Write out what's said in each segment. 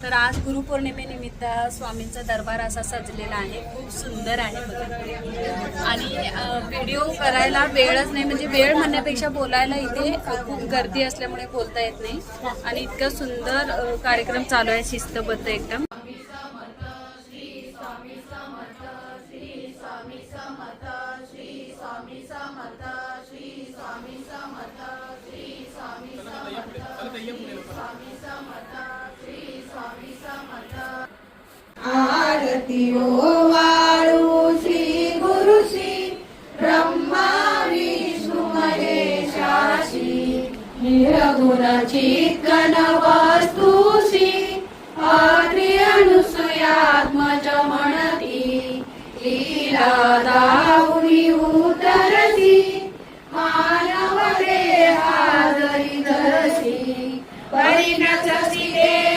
तर आज गुरुपौर्णिमेनिमित्त स्वामींचा दरबार असा सजलेला आहे. खूप सुंदर आहे बघा. आणि व्हिडिओ करायला वेळच नाही म्हणजे वेळ म्हणण्यापेक्षा बोलायला इथे खूप गर्दी असल्यामुळे बोलता येत नाही. आणि इतकं सुंदर कार्यक्रम चालू आहे शिस्तबद्ध एकदम. आरती वाळू श्री गुरु श्री ब्रह्मा विष्णू महेशाशी. निर्गुणाची कण वस्तू श्री आद्री अनुसयात्मज म्हणती. लीला दाऊनी उतरती मानव देहादरी धरसी. परिणतसी देव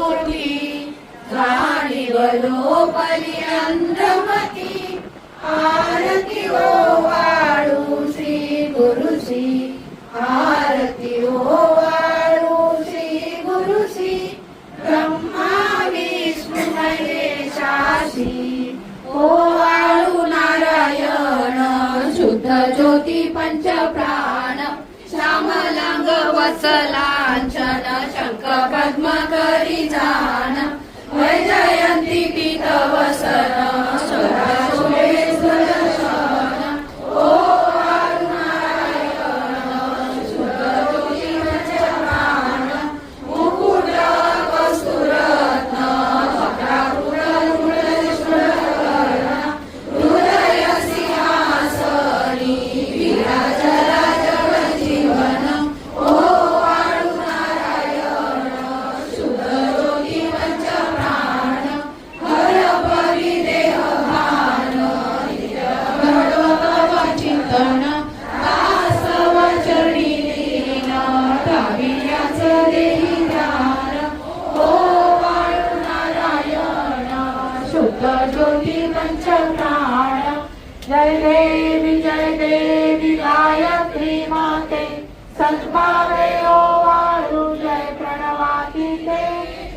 मोठी झाडी बलोपली अंधमती आरती ओ वाळू श्री गुरुसी आरती ओ वाळू श्री गुरुसी ब्रह्मा विष्णू महेशासी ओ हो वाळू नारायण शुद्ध ज्योती पंच प्राण. श्यामलांग वत्सलांचन पद्मकरिजानम् जय देवी जय देवी गायत्री माते। सद्भावे ओ वाळू जय प्रणवाती ते।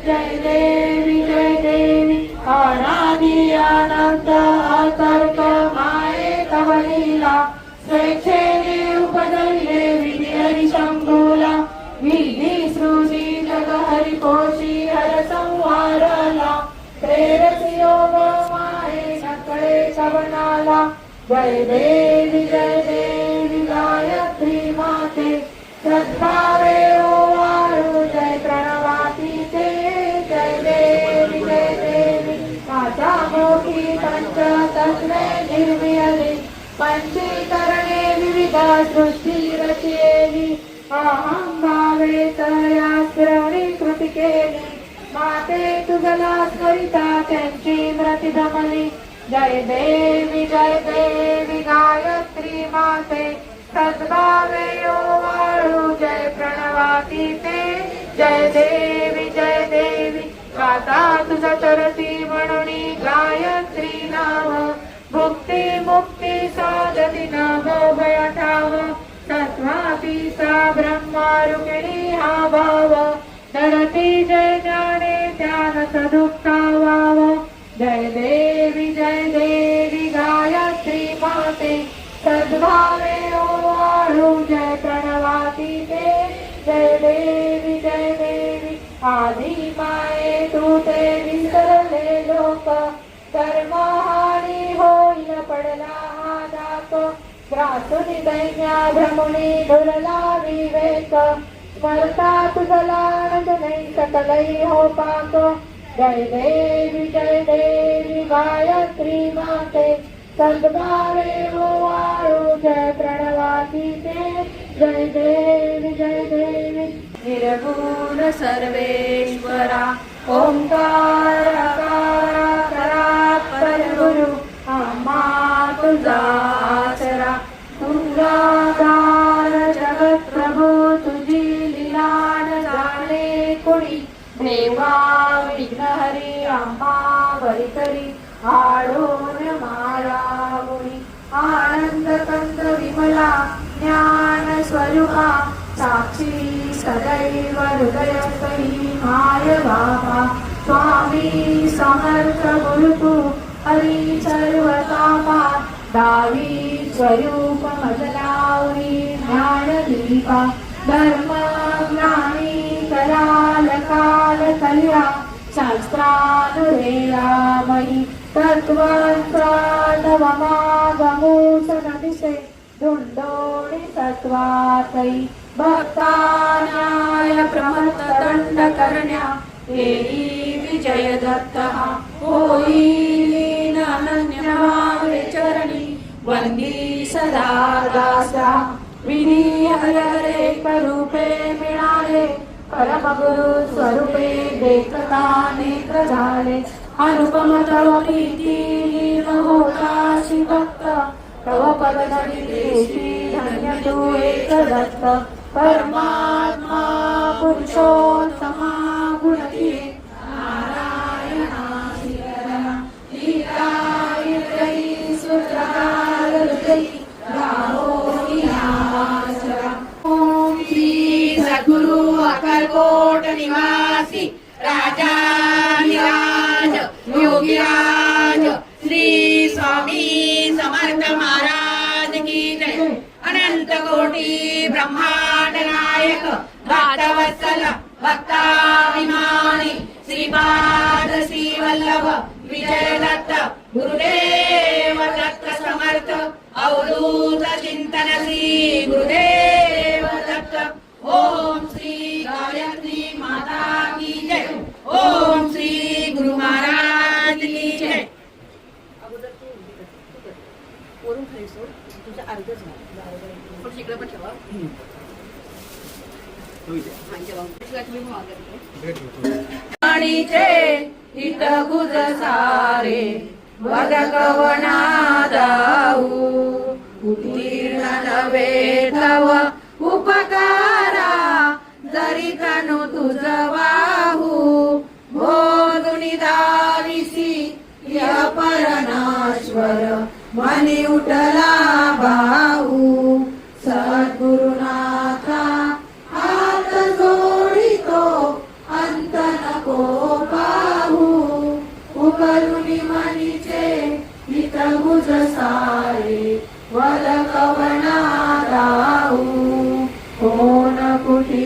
जय देवी जय देवी अनादि अनंत अतर्क माये तव लीला। स्वेच्छेने उपजले देवी हरी शंभूला विधी श्रुती जग हरी कोशी हर संहारला। प्रेरसी योग माये सकळे सवनाला जय देवी जय देवी गायत्री माते सद्भावे ओ वाळू जय प्रणवाती ते जय देवी जय देवी. माझा मोठी पंच तत्वे निर्मियले पंचीकरणे विविध सृष्टी रचेली अहं भावे तया श्रवणी कृती केली. माते तुझला स्मरिता त्यांची व्रती दमली जय देवी जय देवी गायत्री माते। सद्भावे यो वाळू जय प्रणवाती ते। जय देवी जय देवी माता तुझा चरती म्हणून गायत्री नाव भुक्ती मुक्ती साधती नामो भया ठाव तत्वापि सा ब्रह्मा ब्रह्मारुपिणी हा भाव। धरती जय ज्ञाने ज्ञान सदुक्ता वाव ग्रासुनी दैन्या भ्रमुनी दुरला विवेक स्मरता तुझला आनंद सकलै हो पाक जय देवी जय देवी गायत्री माते। सद्भावे ओ वाळू जय प्रणवाती ते। जय देवी जय देवी। निर्गुण सर्वेश्वरा ओंकार करा परगुरु अम्मा तुझा आसरा तुझादार जगत प्रभू तुझी लीलान जाणे कोणी देवा विघ्नहरी आम्हा वरिकरी आळून माळा मुनी आनंद कंद विमला ज्ञान स्वरूपा साक्षी सदैव हृदयस्थी माय बाबा स्वामी समर्थ गुरुतु हरी सर्वतापा दावी स्वरूप मजलावरी ज्ञानदीपा धर्म ज्ञानी कराल काल कल्या शास्त्रानुरेयामयी तत्त्वमागमूसनदिशे धुण्डोणि तत्त्वातै भक्तानाय प्रमत्तदण्डकर्ण्या देवी विजयदत्तः होयी होयीनन्यमावे वंदी सदा दासा विधी हरे हरे रूपे मिळाले परमगुरु स्वरूपे देखता नेत्र झाले. अनुपम तव प्रीती होता भक्त तव पद धन्य तू एक दत्त. परमात्मा पुरुषोत्तम सद्गुरु अकलकोट निवासी राजाधिराज योगीराज श्री स्वामी समर्थ महाराज की जय। अनंत कोटी ब्रह्मांड नायक भक्तवत्सल भक्ताभिमानी श्रीपाद श्री वल्लभ विजय दत्त गुरुदेव दत्त समर्थ अवधूत चिंतन श्री गुरुदेव दत्त आणीचे हित. गुज सारे. वदकवना जाऊ उत्तीर्ण नवे तव उपकारा जरी कनु तुझ वाहू बोलुनी दाविसी या परनाश्वर. मनी उठला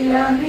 Yeah.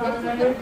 I'm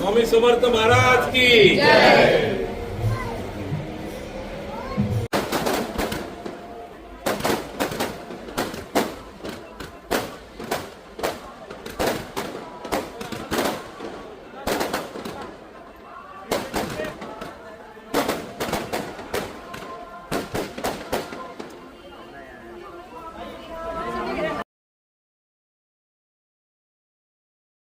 स्वामी समर्थ महाराज की